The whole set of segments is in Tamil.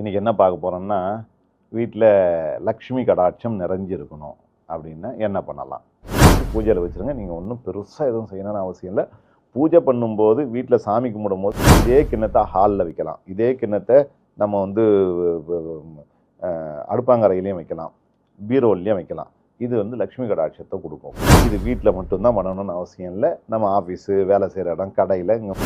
இன்றைக்கி என்ன பார்க்க போகிறோம்னா வீட்டில் லக்ஷ்மி கடாட்சம் நிறைஞ்சிருக்கணும் அப்படின்னா என்ன பண்ணலாம்? பூஜையில் வச்சுருங்க. நீங்கள் ஒன்றும் பெருசாக எதுவும் செய்யணும்னு அவசியம் இல்லை. பூஜை பண்ணும்போது வீட்டில் சாமி கும்பிடும் போது இதே கிண்ணத்தை ஹாலில் வைக்கலாம். இதே கிண்ணத்தை நம்ம வந்து அடுப்பாங்கரையிலையும் வைக்கலாம். பீரோல்லையும் வைக்கலாம். இது வந்து லக்ஷ்மி கடாட்சத்தை கொடுக்கும். இது வீட்டில் மட்டும்தான் பண்ணணும்னு அவசியம் இல்லை. நம்ம ஆஃபீஸு வேலை செய்கிற இடம் கடையில் இங்கே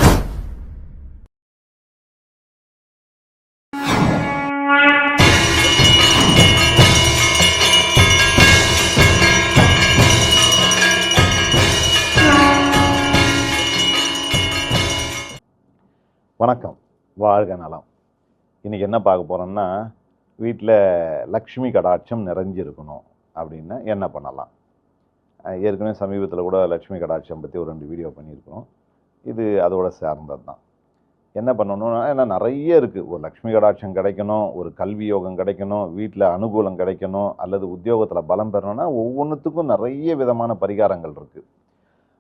வணக்கம். வாழ்க நலம். இன்றைக்கி என்ன பார்க்க போகிறோம்னா வீட்டில் லக்ஷ்மி கடாட்சம் நிறைஞ்சிருக்கணும் அப்படின்னா என்ன பண்ணலாம். ஏற்கனவே சமீபத்தில் கூட லக்ஷ்மி கடாட்சம் பற்றி ஒரு ரெண்டு வீடியோ பண்ணியிருக்கிறோம். இது அதோட சேர்ந்தது தான். என்ன பண்ணணும்னா ஏன்னா நிறைய இருக்குது ஒரு லக்ஷ்மி கடாட்சம் கிடைக்கணும் ஒரு கல்வி யோகம் கிடைக்கணும் வீட்டில் அனுகூலம் கிடைக்கணும் அல்லது உத்தியோகத்தில் பலம் பெறணும்னா ஒவ்வொன்றுத்துக்கும் நிறைய விதமான பரிகாரங்கள் இருக்குது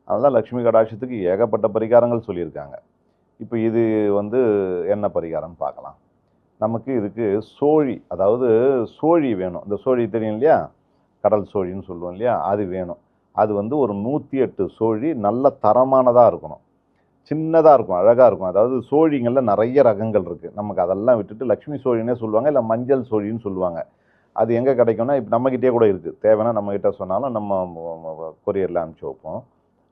அதனால் லக்ஷ்மி கடாட்சத்துக்கு ஏகப்பட்ட பரிகாரங்கள் சொல்லியிருக்காங்க. இப்போ இது வந்து என்ன பரிகாரம்னு பார்க்கலாம். நமக்கு இதுக்கு சோழி அதாவது சோழி வேணும். இந்த சோழி தெரியும் இல்லையா? கடல் சோழின்னு சொல்லுவோம் இல்லையா? அது வேணும். அது வந்து ஒரு நூற்றி எட்டு சோழி நல்ல தரமானதாக இருக்கணும். சின்னதாக இருக்கும் அழகாக இருக்கும். அதாவது சோழிங்களில் நிறைய ரகங்கள் இருக்குது நமக்கு அதெல்லாம் விட்டுட்டு லக்ஷ்மி சோழினே சொல்லுவாங்க இல்லை மஞ்சள் சோழின்னு சொல்லுவாங்க. அது எங்கே கிடைக்கும்னா இப்போ நம்மக்கிட்டே கூட இருக்குது தேவைன்னா நம்மக்கிட்ட சொன்னாலும் நம்ம கொரியரில் அனுப்பிச்சி வைப்போம்.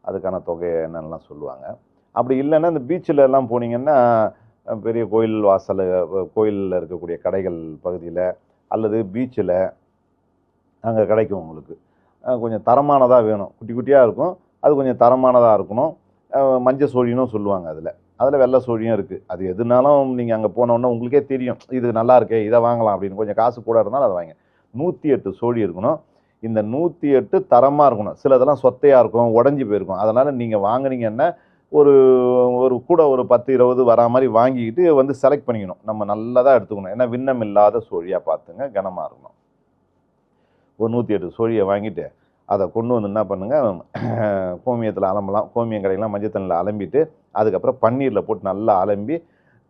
அதுக்கான தொகை என்னென்னலாம் சொல்லுவாங்க. அப்படி இல்லைன்னா இந்த பீச்சில் எல்லாம் போனீங்கன்னா பெரிய கோயில் வாசல் கோயிலில் இருக்கக்கூடிய கடைகள் பகுதியில் அல்லது பீச்சில் அங்கே கிடைக்கும் உங்களுக்கு. கொஞ்சம் தரமானதாக வேணும். குட்டி குட்டியாக இருக்கும். அது கொஞ்சம் தரமானதாக இருக்கணும். மஞ்சள் சோழினும் சொல்லுவாங்க அதில். அதில் வெள்ளை சோழியும் இருக்குது அது எதுனாலும் நீங்கள் அங்கே போனோன்னா உங்களுக்கே தெரியும். இது நல்லா இருக்கே இதை வாங்கலாம் அப்படின்னு. கொஞ்சம் காசு கூட இருந்தாலும் அதை வாங்க நூற்றி எட்டு சோழி இருக்கணும். இந்த நூற்றி எட்டு தரமாக இருக்கணும். சிலதெல்லாம் சொத்தையாக இருக்கும் உடஞ்சி போயிருக்கும். அதனால் நீங்கள் வாங்கினீங்கன்னா ஒரு ஒரு கூட ஒரு பத்து இருபது வரா மாதிரி வாங்கிக்கிட்டு வந்து செலக்ட் பண்ணிக்கணும். நம்ம நல்லதாக எடுத்துக்கணும். ஏன்னா விண்ணம் இல்லாத சோழியாக பார்த்துங்க கனமாக இருக்கணும். ஒரு நூற்றி எட்டு சோழியை வாங்கிட்டு அதை கொண்டு வந்து என்ன பண்ணுங்க கோமியத்தில் அலம்பலாம் கோமியம் கடையெல்லாம் மஞ்சள் தண்ணியில் அலம்பிட்டு அதுக்கப்புறம் பன்னீரில் போட்டு நல்லா அலம்பி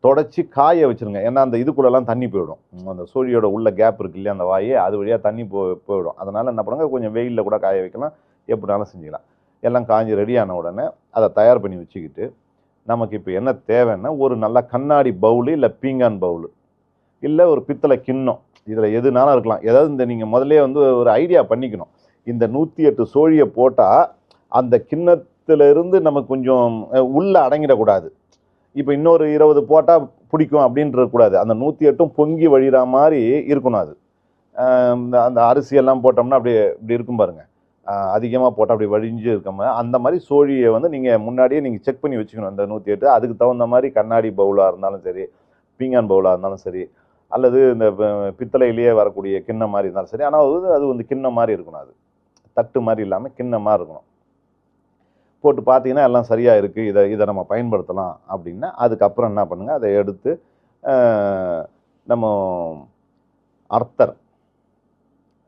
தொடச்சி காய வச்சுருங்க. ஏன்னா அந்த இதுக்குள்ளெல்லாம் தண்ணி போயிடும். அந்த சோழியோட உள்ள கேப் இருக்கு இல்லையா அந்த வாயை அது வழியாக தண்ணி போ போயிடும். அதனால் என்ன பண்ணுங்கள் கொஞ்சம் வெயிலில் கூட காய வைக்கலாம். எப்படினாலும் செஞ்சுக்கலாம். எல்லாம் காஞ்சி ரெடியான உடனே அதை தயார் பண்ணி வச்சுக்கிட்டு நமக்கு இப்போ என்ன தேவைன்னா ஒரு நல்ல கண்ணாடி பவுலு இல்லை பீங்கான் பவுலு இல்லை ஒரு பித்தளை கிண்ணம் இதில் எதுனாலும் இருக்கலாம். ஏதாவது இந்த நீங்கள் முதல்ல வந்து ஒரு ஐடியா பண்ணிக்கணும். இந்த நூற்றி எட்டு சோழியை போட்டால் அந்த கிண்ணத்திலிருந்து நமக்கு கொஞ்சம் உள்ளே அடங்கிடக்கூடாது. இப்போ இன்னொரு இருபது போட்டால் பிடிக்கும் அப்படின்றக்கூடாது அந்த நூற்றி எட்டும் பொங்கி வழிகிற மாதிரி இருக்கணும் அது. இந்த அந்த அரிசியெல்லாம் போட்டோம்னா அப்படியே இப்படி இருக்கும் பாருங்கள் அதிகமாக போட்டால் அப்படி வழிஞ்சு இருக்காம அந்த மாதிரி சோழியை வந்து நீங்கள் முன்னாடியே நீங்கள் செக் பண்ணி வச்சுக்கணும். அந்த நூற்றி எட்டு. அதுக்கு தகுந்த மாதிரி கண்ணாடி பவுலாக இருந்தாலும் சரி பீங்கான் பவுலாக இருந்தாலும் சரி அல்லது இந்த பித்தளையிலேயே வரக்கூடிய கிண்ணம் மாதிரி இருந்தாலும் சரி. ஆனால் அது அது வந்து கிண்ணம் மாதிரி இருக்கணும் அது. தட்டு மாதிரி இல்லாமல் கிண்ணம் மாதிரி இருக்கணும். போட்டு பார்த்தீங்கன்னா எல்லாம் சரியாக இருக்குது இதை இதை நம்ம பயன்படுத்தலாம் அப்படின்னா அதுக்கப்புறம் என்ன பண்ணுங்கள் அதை எடுத்து நம்ம அர்த்தர்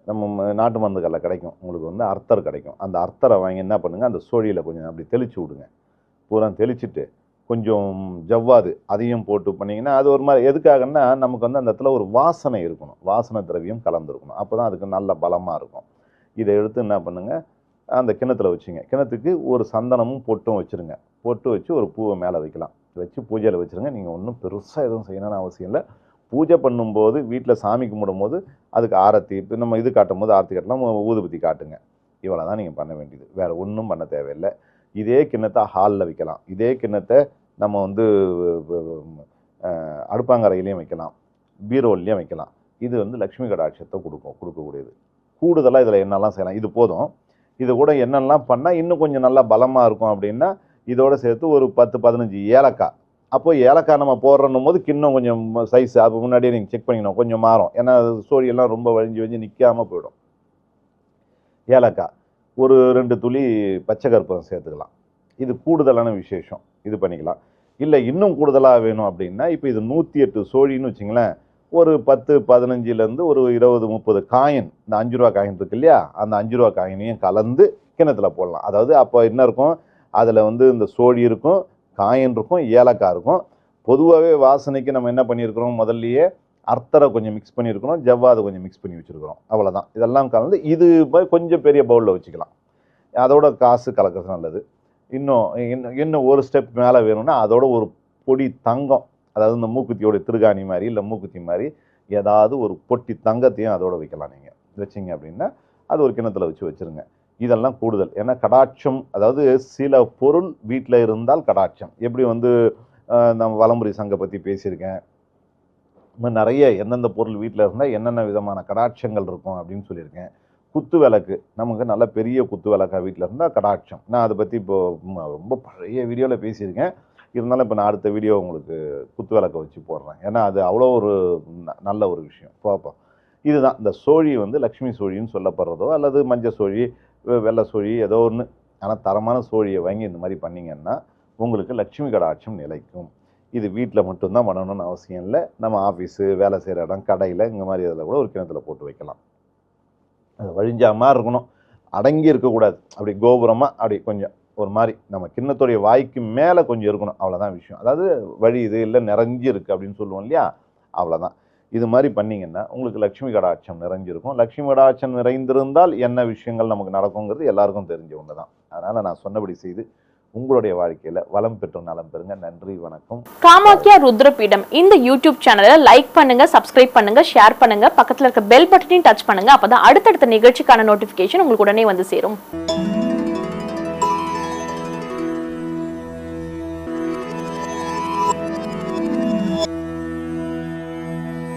நம்ம நாட்டு நாட்டு மருந்துகளில் கிடைக்கும். உங்களுக்கு வந்து அர்த்தர் கிடைக்கும். அந்த அர்த்தரை வாங்கி என்ன பண்ணுங்கள் அந்த சோழியில் கொஞ்சம் அப்படி தெளிச்சு விடுங்க. பூரா தெளிச்சுட்டு கொஞ்சம் ஜவ்வாது அதையும் போட்டு பண்ணிங்கன்னா அது ஒரு மாதிரி எதுக்காகன்னா நமக்கு வந்து அந்த இடத்துல ஒரு வாசனை இருக்கணும். வாசனை திரவியம் கலந்துருக்கணும். அப்போ தான் அதுக்கு நல்ல பலமாக இருக்கும். இதை எடுத்து என்ன பண்ணுங்கள் அந்த கிணத்துல வச்சுங்க. கிணத்துக்கு ஒரு சந்தனமும் பொட்டும் வச்சுருங்க. பொட்டு வச்சு ஒரு பூவை மேலே வைக்கலாம். வச்சு பூஜையில் வச்சுருங்க. நீங்கள் ஒன்றும் பெருசாக எதுவும் செய்யணும்னு அவசியம் இல்லை. பூஜை பண்ணும்போது வீட்டில் சாமி கும்பிடும் போது அதுக்கு ஆரத்தி இப்போ நம்ம இது காட்டும் போது ஆரத்தி காட்டலாம் ஊதுபத்தி காட்டுங்க. இவ்வளோ தான் நீங்கள் பண்ண வேண்டியது. வேறு ஒன்றும் பண்ண தேவையில்லை. இதே கிண்ணத்தை ஹாலில் வைக்கலாம். இதே கிண்ணத்தை நம்ம வந்து அடுப்பாங்கரையிலையும் வைக்கலாம். பீரோல்லையும் வைக்கலாம். இது வந்து லக்ஷ்மி கடாட்சத்தை கொடுக்கும் கொடுக்கக்கூடியது. கூடுதலாக இதில் என்னெல்லாம் செய்யலாம் இது போதும். இது கூட என்னெல்லாம் பண்ணால் இன்னும் கொஞ்சம் நல்லா பலமாக இருக்கும் அப்படின்னா இதோட சேர்த்து ஒரு பத்து பதினஞ்சு ஏலக்காய். அப்போ ஏலக்காய் நம்ம போடுறணும் போது கிண்ணம் கொஞ்சம் சைஸ் அது முன்னாடியே நீங்கள் செக் பண்ணிக்கணும். கொஞ்சம் மாறும். ஏன்னா சோழியெல்லாம் ரொம்ப வழிஞ்சு வழிஞ்சு நிற்காம போயிடும். ஏலக்காய். ஒரு ரெண்டு துளி பச்சை கற்பூரம் சேர்த்துக்கலாம். இது கூடுதலான விசேஷம். இது பண்ணிக்கலாம். இல்லை இன்னும் கூடுதலாக வேணும் அப்படின்னா இப்போ இது நூற்றி எட்டு சோழின்னு வச்சுங்களேன். ஒரு பத்து பதினஞ்சுலேருந்து ஒரு இருபது முப்பது காயின். இந்த அஞ்சு ரூபா காயின் இருக்கு இல்லையா? அந்த அஞ்சு ரூபா காயினையும் கலந்து கிணத்துல போடலாம். அதாவது அப்போ என்ன இருக்கும்? அதில் வந்து இந்த சோழி இருக்கும். காயின் இருக்கும் ஏலக்காய் இருக்கும் பொதுவாகவே வாசனைக்கு நம்ம என்ன பண்ணியிருக்கிறோம்? முதல்லையே அர்த்தரை கொஞ்சம் மிக்ஸ் பண்ணியிருக்கிறோம் ஜவ்வாதை கொஞ்சம் மிக்ஸ் பண்ணி வச்சுருக்கிறோம். அவ்வளோதான் இதெல்லாம் கலந்து இது கொஞ்சம் பெரிய பவுலில் வச்சுக்கலாம். அதோட காசு கலக்கிறது நல்லது. இன்னும் இன்னும் இன்னும் ஒரு ஸ்டெப் மேலே வேணும்னா அதோட ஒரு பொடி தங்கம் அதாவது இந்த மூக்குத்தியோட திருகாணி மாதிரி இல்லை மூக்குத்தி மாதிரி ஏதாவது ஒரு பொட்டி தங்கத்தையும் அதோட வைக்கலாம் நீங்கள் வச்சிங்க அப்படின்னா அது ஒரு கிணத்துல வச்சு வச்சுருங்க. இதெல்லாம் கூடுதல். ஏன்னா கடாட்சம் அதாவது சில பொருள் வீட்டில் இருந்தால் கடாட்சம். எப்படி வந்து நம்ம வலம்புரி சங்க பற்றி பேசியிருக்கேன். நிறைய எந்தெந்த பொருள் வீட்டில் இருந்தால் என்னென்ன விதமான கடாட்சங்கள் இருக்கும் அப்படின்னு சொல்லியிருக்கேன். குத்து விளக்கு. நமக்கு நல்ல பெரிய குத்து விளக்கா வீட்டில் இருந்தால் கடாட்சம். நான் அதை பற்றி இப்போ ரொம்ப பழைய வீடியோவில் பேசியிருக்கேன். இருந்தாலும் இப்போ நான் அடுத்த வீடியோ உங்களுக்கு குத்து விளக்கை வச்சு போடுறேன். ஏன்னா அது அவ்வளோ ஒரு நல்ல ஒரு விஷயம். பார்ப்போம். இதுதான். இந்த சோழி வந்து லக்ஷ்மி சோழின்னு சொல்லப்படுறதோ அல்லது மஞ்சள் சோழி வெள்ளை சோழி ஏதோ ஒன்று ஆனால் தரமான சோழியை வாங்கி இந்த மாதிரி பண்ணீங்கன்னா உங்களுக்கு லட்சுமி கடாட்சம் நிலைக்கும். இது வீட்டில் மட்டும்தான் பண்ணணும்னு அவசியம் இல்லை. நம்ம ஆஃபீஸு வேலை செய்கிற இடம் கடையில் இந்த மாதிரி இதில் கூட ஒரு கிணத்துல போட்டு வைக்கலாம். அது வழிஞ்சா மாதிரி இருக்கணும். அடங்கி இருக்கக்கூடாது. அப்படி கோபுரமாக அப்படி கொஞ்சம் ஒரு மாதிரி நம்ம கிண்ணத்துடைய வாய்க்கு மேலே கொஞ்சம் இருக்கணும். அவ்வளோதான் விஷயம். அதாவது வழி இது இல்லை நிறைஞ்சு இருக்குது அப்படின்னு சொல்லுவோம் இல்லையா? அவ்வளோதான் இது மாதிரி பண்ணிங்கன்னா உங்களுக்கு லக்ஷ்மி கடாட்சம் நிறைஞ்சிருக்கும். லக்ஷ்மி கடாட்சம் நிறைந்திருந்தால் என்ன விஷயங்கள் நமக்கு நடக்குங்கிறது எல்லாருக்கும் தெரிஞ்ச ஒன்று தான் அதனால் நான் சொன்னபடி செய்து உங்களுடைய வாழ்க்கையில் வளம் பெற்று நலம் பெறுங்க. நன்றி வணக்கம். காமாக்கியா ருத்ரபீடம் இந்த யூடியூப் சேனலை லைக் பண்ணுங்க சப்ஸ்கிரைப் பண்ணுங்க ஷேர் பண்ணுங்க. பக்கத்துல இருக்க பெல் பட்டனையும் டச் பண்ணுங்க. அப்பதான் அடுத்தடுத்த நிகழ்ச்சிக்கான நோட்டிபிகேஷன் உங்களுக்கு உடனே வந்து சேரும்.